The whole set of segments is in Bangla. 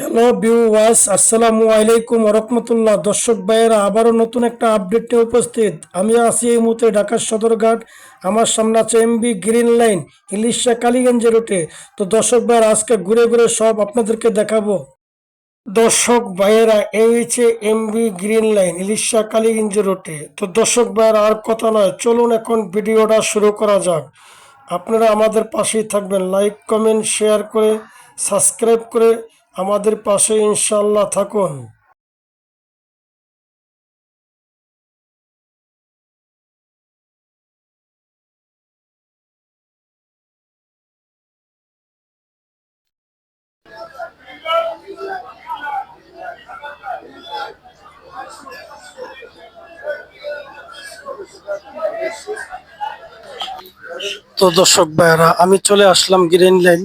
হ্যালো ভিউয়ার্স আসসালামু আলাইকুম রহমতুল্লাহ দর্শক ভাইয়েরা, আবারও নতুন একটা আপডেটে উপস্থিত। আমি আছি এই মুহূর্তে ঢাকার সদরঘাট, আমার সামনে আছে MB green line Ilisha Kaliganj রুটে তো দর্শক ভাইয়েরা, আজকে ঘুরে ঘুরে সব আপনাদেরকে দেখাবো। দর্শক ভাইয়েরা, এই হচ্ছে MB green line Ilisha Kaliganj রুটে তো দর্শক ভাইয়েরা, আর কথা নয়, চলুন এখন ভিডিওটা শুরু করা যাক। আপনারা আমাদের পাশেই থাকবেন। লাইক কমেন্ট শেয়ার করে সাবস্ক্রাইব করে আমাদের পাশে ইনশাল্লাহ থাকুন। তো দর্শক ভাইয়েরা আমি চলে আসলাম গ্রিন লাইন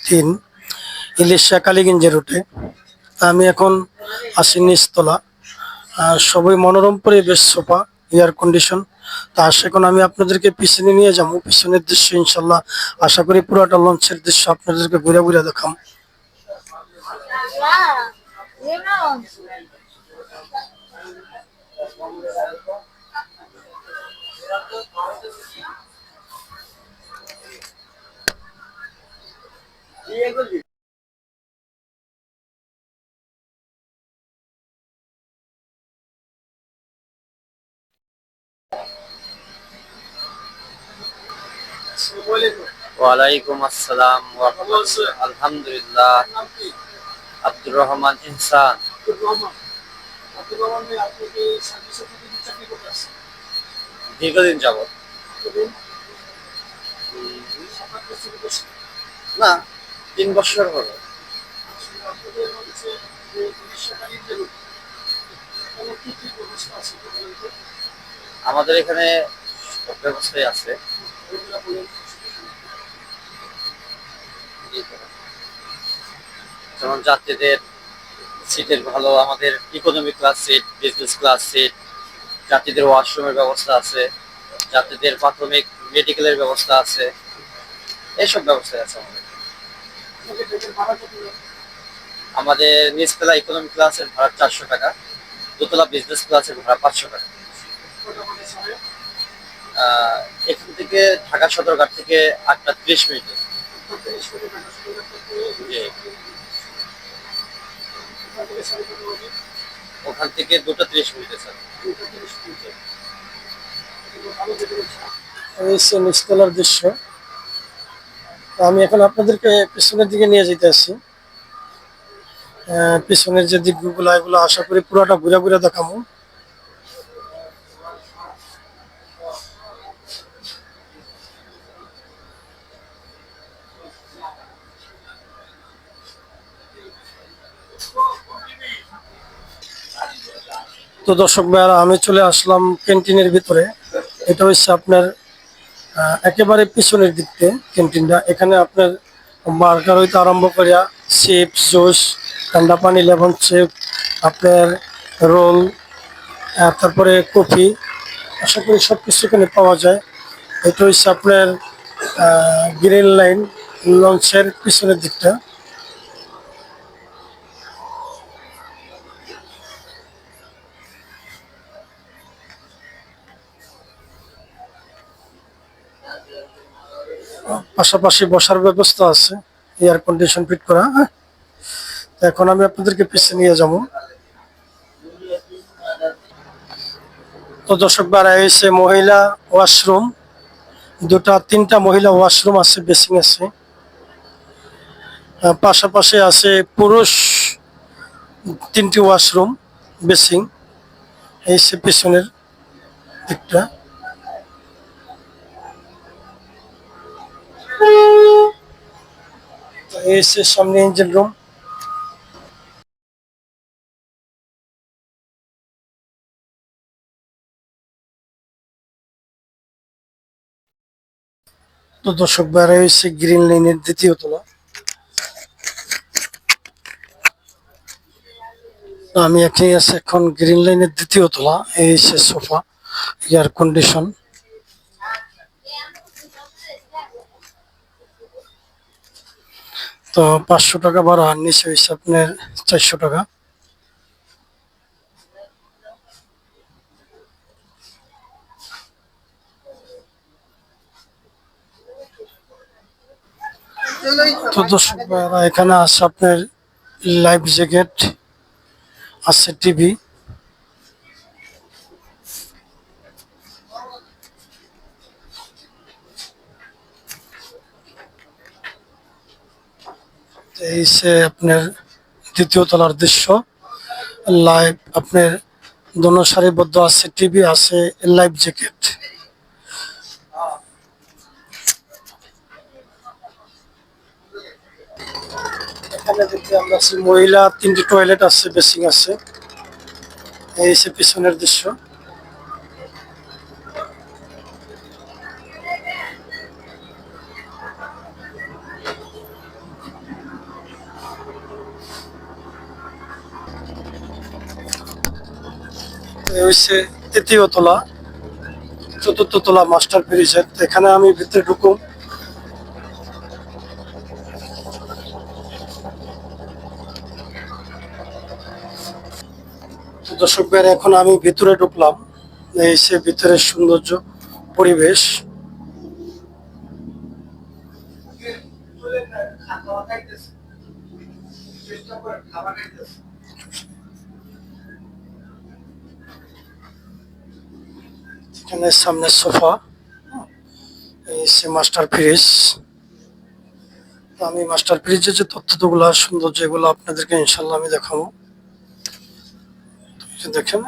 তিন। ইলিশা কালীগঞ্জের রুটে। আমি এখন আছি নিচতলা। সবই মনোরম পরিবেশ, সোফা এয়ার কন্ডিশন তা এখন আমি আপনাদেরকে পিছনে নিয়ে যাব। পিছনের দৃশ্য ইনশাল্লাহ আশা করি পুরোটা লঞ্চের দৃশ্য আপনাদেরকে ঘুরে ঘুরে দেখাম। ওয়ালাইকুম আসসালাম আলহামদুলিল্লাহ। আব্দুর রহমান ইহসান দীর্ঘদিন যাব না, তিন বছর হলো। আমাদের এখানে সব আছে। যেমন যাত্রীদের সিটের ভালো, আমাদের economy class seat business class seat যাত্রীদের ওয়াশরুমের ব্যবস্থা আছে, যাত্রীদের প্রাথমিক মেডিকেলের ব্যবস্থা আছে, এইসব ব্যবস্থা আছে আমাদের আমাদের নিচতলা ইকোনমি ক্লাসের ভাড়া চারশো টাকা, দোতলা বিজনেস ক্লাসের ভাড়া পাঁচশো টাকা এখান থেকে ঢাকা সদরঘাট থেকে আটটা ত্রিশ মিনিটে। ওখান থেকে দুটো ত্রিশ মিনিটে স্যার। নিচতলার দৃশ্য। আমি এখন আপনাদেরকে পিছনের দিকে নিয়ে যেতে আসি আহ, পিছনের যে দিকগুলো এগুলো আশা করি পুরোটা ঘুরে ঘুরে দেখাবো। তো দর্শক ভাইয়ারা, আমি চলে আসলাম ক্যান্টিনের ভিতরে। এটা হচ্ছে আপনার একেবারে পিছনের দিক থেকে ক্যান্টিনটা। এখানে আপনার বার্গার হইতে আরম্ভ করিয়া চিপস, জুস, ঠান্ডা পানি, লেমন চিপ, আপনার রোল তারপরে কফি, আশা করি সব কিছু এখানে পাওয়া যায়। এটা হচ্ছে আপনার গ্রিন লাইন লঞ্চের পিছনের দিকটা। পাশাপাশি বসার ব্যবস্থা আছে এয়ার কন্ডিশন ফিট করা হ্যাঁ। এখন আমি আপনাদেরকে পিছিয়ে নিয়ে যাব। তো দর্শক বারা এসে মহিলা ওয়াশরুম দুটা, তিনটা মহিলা ওয়াশরুম আছে বেসিং আছে। পাশাপাশি আছে পুরুষ, তিনটি ওয়াশরুম বেসিং এই সে পিছনের দিকটা। তো হচ্ছে সামনে ইঞ্জিন রুম তো দর্শক বাইরে হয়েছে গ্রিন লাইনের দ্বিতীয় তলা। আমি এখানে আছি এখন গ্রিন লাইনের দ্বিতীয় তলা এই সোফা এয়ার কন্ডিশন তো পাঁচশো টাকা বারো আর নিচে হয়েছে আপনার চারশো টাকা। তো দর্শক এখানে আছে আপনার লাইফ জ্যাকেট আছে টিভি এই সে আপনার দ্বিতীয় তলার দৃশ্য। লাইভ আপনার দোনো সারিবদ্ধ আছে, টিভি আছে, লাইভ জ্যাকেট। মহিলা, তিনটি টয়লেট আছে বেসিং আছে। এই সে পিছনের দৃশ্য। হচ্ছে তৃতীয় তলা চতুর্থ তলা মাস্টার ব্রিজের। এখানে আমি ভিতরে ঢুকুম। দর্শক ভাইয়েরা, এখন আমি ভিতরে ঢুকলাম। এই সে ভিতরের সৌন্দর্য পরিবেশ। এখানে সামনে সোফা, এই সে মাস্টার ফ্রিজ আমি মাস্টার ফ্রিজের যে তথ্যগুলো সুন্দর যেগুলো আপনাদেরকে ইনশাল্লাহ আমি দেখাবো। দেখেন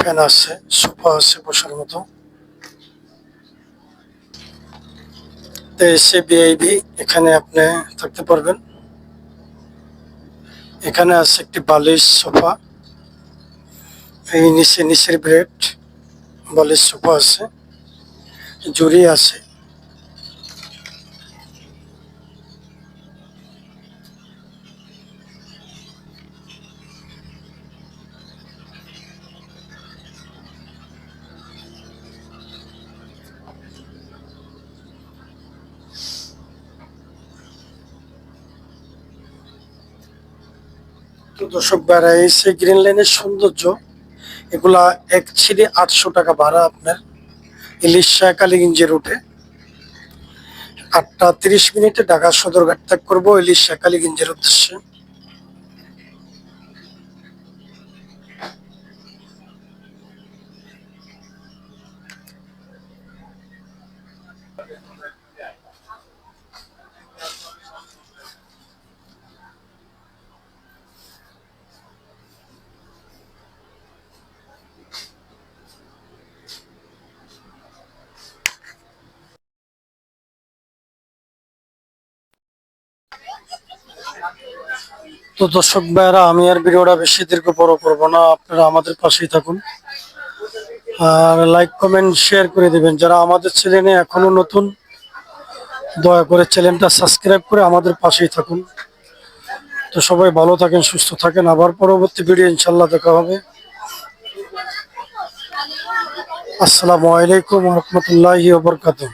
ফ্যান আছে, সোফা আছে বসার মতো। তো এসে বিআইবি এখানে আপনি থাকতে পারবেন। এখানে আছে একটি বালিশ সোফা। এই নিচে, নিচের ব্রেড, বালিশ সোফা আছে। জুড়ি আছে। দর্শক ভাড়া এসে গ্রিন লাইনের সৌন্দর্য, এগুলা এক ছিঁড়ে আটশো টাকা ভাড়া আপনার ইলিশা কালীগঞ্জে রুটে। আটটা তিরিশ মিনিটে ঢাকা সদরঘাট ত্যাগ করব ইলিশা কালীগঞ্জের উদ্দেশ্যে। তো দর্শক ভাইয়েরা, আমি আর ভিডিওটা বেশি দীর্ঘ বড় করব না, আপনারা আমাদের পাশেই থাকুন। আর লাইক কমেন্ট শেয়ার করে দিবেন। যারা আমাদের চ্যানেলে এখনও নতুন, দয়া করে চ্যানেলটা সাবস্ক্রাইব করে আমাদের পাশেই থাকুন। তো সবাই ভালো থাকেন, সুস্থ থাকেন। আবার পরবর্তী ভিডিও ইনশাল্লাহ দেখা হবে। আসসালামু আলাইকুম রহমতুল্লাহি বরকাতুহ।